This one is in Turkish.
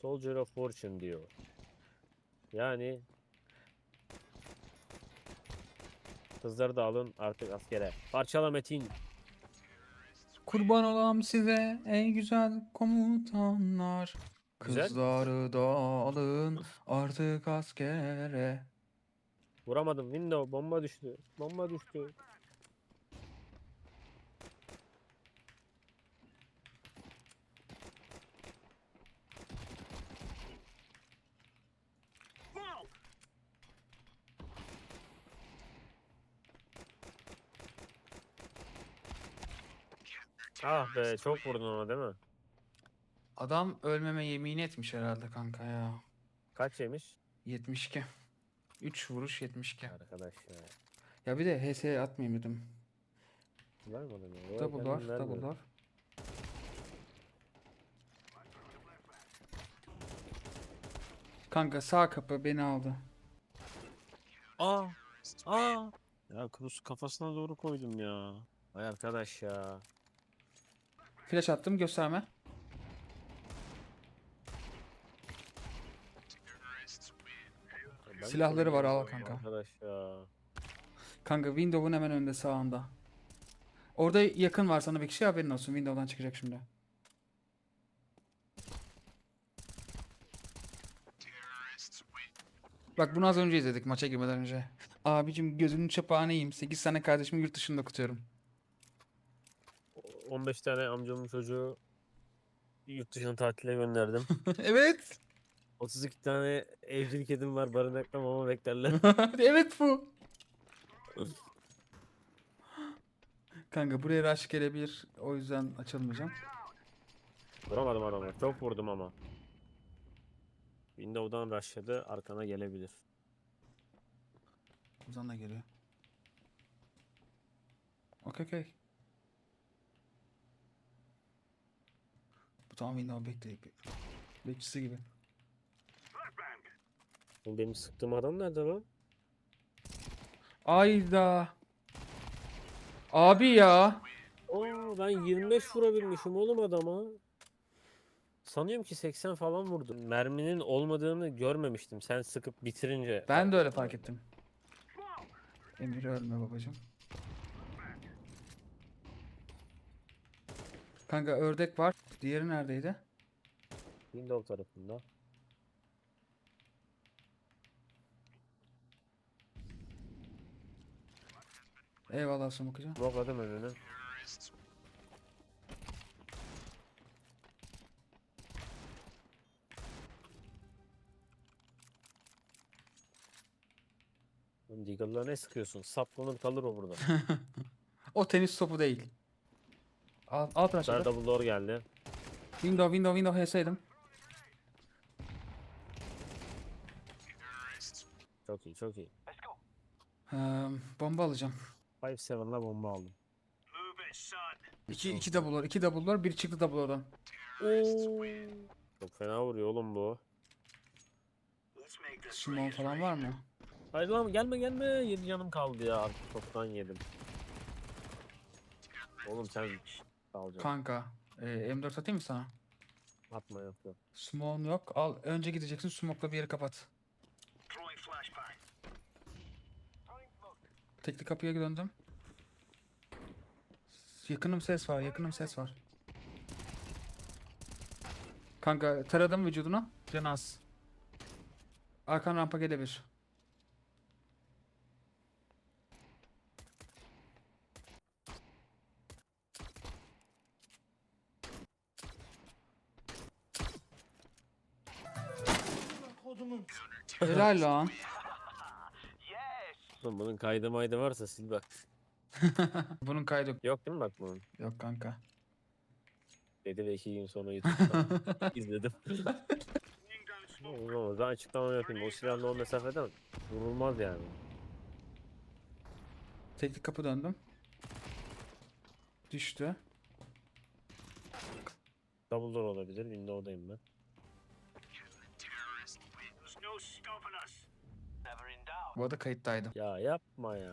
Soldier of Fortune diyor. Yani Kızları da alın artık askere. Parçala Metin. Kurban olam size ey güzel komutanlar. Güzel. Kızları da alın artık askere. Vuramadım. Window bomba düştü. Bomba düştü. Ah be çok vurdun ona değil mi? Adam ölmeme yemin etmiş herhalde kanka ya. Kaç yemiş? 72. 3 vuruş 72. Arkadaş ya. Ya bir de HS atmayayım dedim. Vermedim ya. Double var, double var. Kanka sağ kapı beni aldı. Aa! Aa! Ya Cruz kafasına doğru koydum ya. Ay arkadaş ya. Flash attım gösterme. Ben Silahları var, al kanka. Arkadaş ya. Kanka window'un hemen önünde sağında. Orada yakın var sana bir kişi haberin olsun. Window'dan çıkacak şimdi. Bak bunu az önce izledik maça girmeden önce. Abicim gözünün çapağını yiyeyim. 8 tane kardeşimi yurt dışında okutuyorum. 15 tane amcamın çocuğu yurt dışına tatile gönderdim. evet. 32 tane evcil kedim var barınakta mama beklerler. evet bu. Kanka buraya rush gelebilir. O yüzden açılmayacağım. Vuramadım adamı. Çok vurdum ama. Window'dan rushladı. Arkana gelebilir. Ozan da geliyor. Okey okey. Bu tam window bekle. Bekçisi gibi. Bu benim sıktığım adam nerede lan? Ayda. Abi ya. Oo ben 25 vurabilmişim oğlum adama. Sanıyorum ki 80 falan vurdum. Merminin olmadığını görmemiştim. Sen sıkıp bitirince. Ben de öyle fark ettim. Emir ölme babacım. Kanka ördek var. Diğeri neredeydi? Window tarafında. Eyvallah Smoke'cum. Blokladım önünü. Deagle'la ne sıkıyorsun? Saplanır kalır o burada. O tenis topu değil. Al, al Dar aşağıda. double door geldi. Window window window HS'ydim. Çok iyi çok iyi. Ee, bomba alacağım. 5-7'la bomba aldım. İki, iki double'lar, iki double'lar, bir çıktı double'lardan. Çok fena vuruyor oğlum bu. Simon falan var mı? Hayır lan gelme gelme. 7 canım kaldı ya. Artık çoktan yedim. Oğlum sen alacaksın. Kanka, e, M4 atayım mı sana? Atma yok yok. Smoke'un yok. Al, önce gideceksin, smoke'la bir yeri kapat. Tekli kapıya döndüm. Yakınım ses var, yakınım ses var. Kanka, taradım vücuduna. Can az. Arkan rampa gelebilir. Helal lan. Oğlum bunun kaydı maydı varsa sil bak. Bunun kaydı yok. Yok değil mi bak bunun? Yok kanka. Dedi ve iki gün sonra YouTube'da izledim. Oğlum o zaman açıklama yapayım. O silahla o mesafeden vurulmaz yani. Tekli kapı döndüm. Düştü. Double door olabilir. Window'dayım ben. Bu arada kayıttaydım. Ya yapma ya.